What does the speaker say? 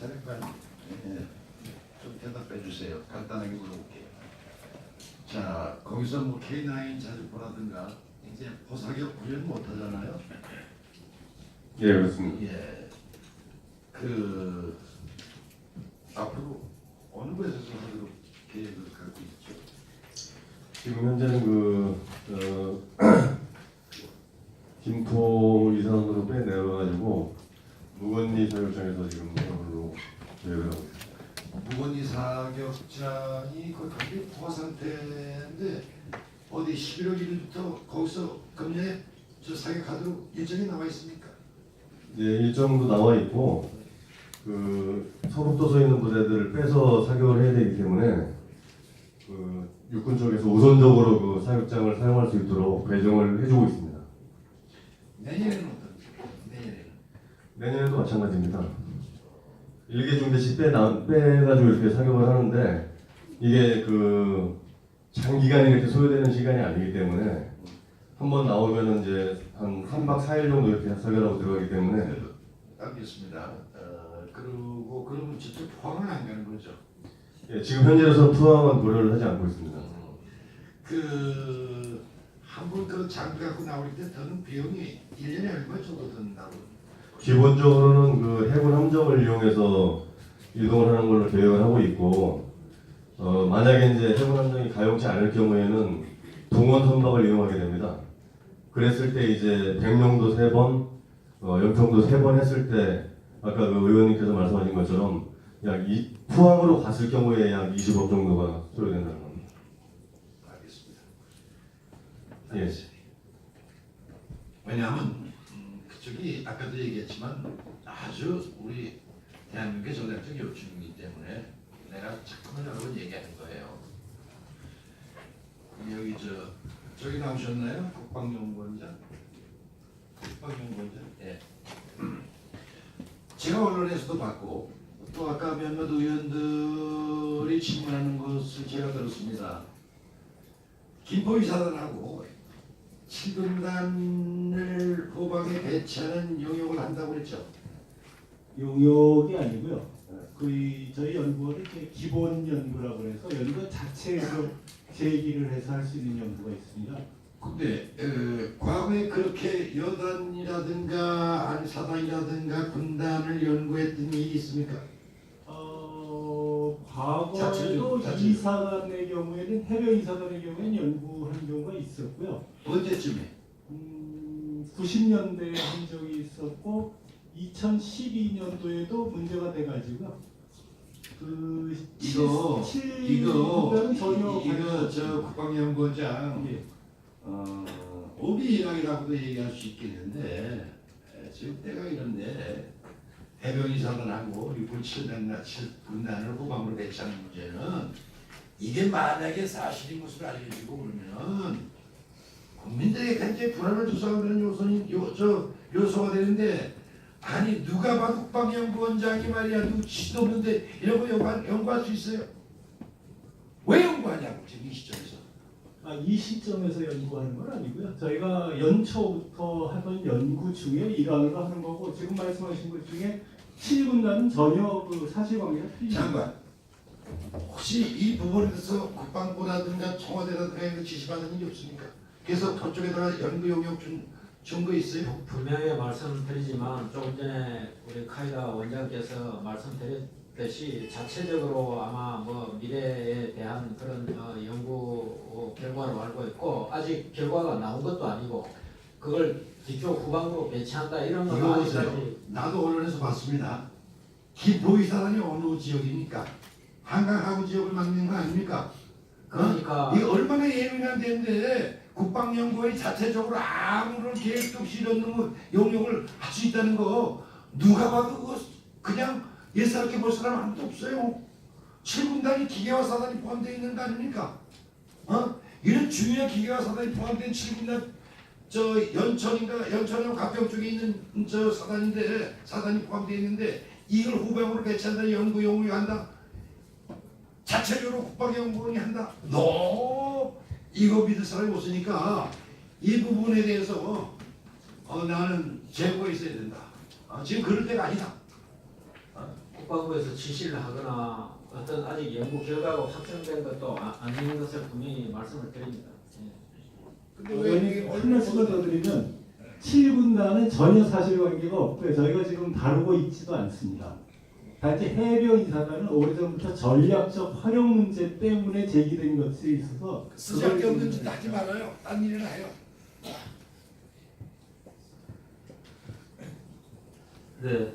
사령관 예, 좀 대답해 주세요. 간단하게 물어볼게요. 자 거기서 뭐 K9 자주포라든가 이제 포사격 훈련 못 하잖아요. 예, 그렇습니다. 예. 그 앞으로 어느 곳에서 하도록 계획을 갖고 있죠? 지금 현재는 그 어, 김포 이산으로 빼내려가지고 무건리 사격장에서 지금 있습니다. 무건이 사격장이 거의 완전히 포화 상태인데 어디 11월 1일부터 거기서 금년에 저 사격하도록 일정이 나와 있습니까? 예, 일정도 나와 있고 그 서북도서에 있는 부대들을 빼서 사격을 해야 되기 때문에 그 육군 쪽에서 우선적으로 그 사격장을 사용할 수 있도록 배정을 해주고 있습니다. 내년에는 어떻습니까? 내년에는 내년에도 마찬가지입니다. 일개 중대시 빼 나, 빼가지고 이렇게 사격을 하는데 이게 그 장기간 이렇게 소요되는 시간이 아니기 때문에 한 번 나오면은 이제 한 3박 4일 정도 이렇게 사격하고 들어가기 때문에 그, 알겠습니다. 어, 그리고 그러면 직접 포항은 안 가는 거죠? 예, 지금 현재로서는 투항은 고려를 하지 않고 있습니다. 그 한번 그 장비 갖고 나올 때 드는 비용이 1년에 얼마 정도 든다고? 기본적으로는 그 해군 함정을 이용해서 이동을 하는 걸로 계획을 하고 있고 어, 만약에 이제 해군 함정이 가용치 않을 경우에는 동원 선박을 이용하게 됩니다. 그랬을 때 이제 백령도 세 번, 어, 연평도 세 번 했을 때 아까 그 의원님께서 말씀하신 것처럼 약 이, 포항으로 갔을 경우에 약 20억 정도가 소요된다는 겁니다. 알겠습니다. 예. 왜냐하면 음, 그쪽이 아까도 얘기했지만 아주 우리 대한민국의 전략적 요충이기 때문에 내가 자꾸만 여러 번 얘기하는 거예요. 여기 저 저기 나오셨나요? 국방연구원장? 국방연구원장? 예. 제가 언론에서도 봤고 또 아까 몇몇 의원들이 질문하는 것을 제가 들었습니다. 김포 이사단하고 7군단을 후방에 배치하는 용역을 한다고 그랬죠. 용역이 아니고요. 그 저희 연구원은 이제 기본 연구라고 해서 연구 자체에서 제기를 해서 할 수 있는 연구가 있습니다. 근데 어, 과거에 그렇게 여단이라든가 아니 사단이라든가 군단을 연구했던 일이 있습니까? 과거에도 자체적으로. 이사단의 경우에는 해병 이사단의 경우에는 연구한 경우가 있었고요. 언제쯤에? 음, 90년대에 한 적이 있었고 2012년도에도 문제가 돼가지고요. 그 이거 칠- 이거 전혀 이거 저 국방연구원장 예. 어, 오비 일학이라고도 얘기할 수 있겠는데 에, 지금 때가 이런데 해병이사단하고 육군 7단나 7군단을 후방으로 배치하는 문제는 이게 만약에 사실인 것으로 알려지고 그러면 국민들에게 굉장히 불안을 조성하는 요소는 요, 저, 요소가 되는데 아니 누가 봐도 국방연구원장이 말이야 누구 지도 없는데 이런 거 연구할, 연구할 수 있어요? 왜 연구하냐고 지금 이 시점에서 아, 이 시점에서 연구하는 건 아니고요. 저희가 연초부터 하던 연구 중에 일환으로 하는 거고 지금 말씀하신 것 중에 7군단은 전혀 그 사실관계가 틀립니다. 장관 혹시 이 부분에 대해서 국방부라든가 청와대라든가 이런 지시받은 일이 없습니까? 그래서 그쪽에다가 연구 용역 준, 준거 있어요? 분명히 말씀드리지만 조금 전에 우리 카이다 원장께서 말씀드렸 듯이 자체적으로 아마 뭐 미래에 대한 그런 어, 연구 결과로 알고 있고 아직 결과가 나온 것도 아니고 그걸 뒤쪽 후방으로 배치한다 이런 건 이거 보세요. 아직까지 나도 언론에서 봤습니다. 김포이 사단이 어느 지역입니까? 한강하구 지역을 막는 거 아닙니까? 그러니까 이게 얼마나 예민한 데인데 국방연구원이 자체적으로 아무런 계획도 없이 이런 놈의 용역을 할 수 있다는 거 누가 봐도 그거 그냥 예사롭게 볼 사람 아무도 없어요. 7군단이 기계화 사단이 포함되어 있는 거 아닙니까? 어? 이런 중요한 기계화 사단이 포함된 7군단 저 연천인가 연천하고 가평 쪽에 있는 저 사단인데 사단이 포함되어 있는데 이걸 후방으로 배치한다 연구 용역을 한다 자체적으로 국방 연구원이 한다. 너 이거 믿을 사람이 없으니까 이 부분에 대해서 어, 나는 제보가 있어야 된다. 어, 지금 그럴 때가 아니다. 어, 국방부에서 지시를 하거나 어떤 아직 연구 결과가 확정된 것도 아, 아닌 것을 분명히 말씀을 드립니다. 예. 근데 왜 이게 의원님 한 말씀을 더 드리면 7군단은 전혀 사실관계가 없고요. 저희가 지금 다루고 있지도 않습니다. 단지 해병 이사단은 오래전부터 전략적 활용 문제 때문에 제기된 것이 있어서 쓰잘데 없는 짓 하지 말아요. 딴 일이나 해요. 네,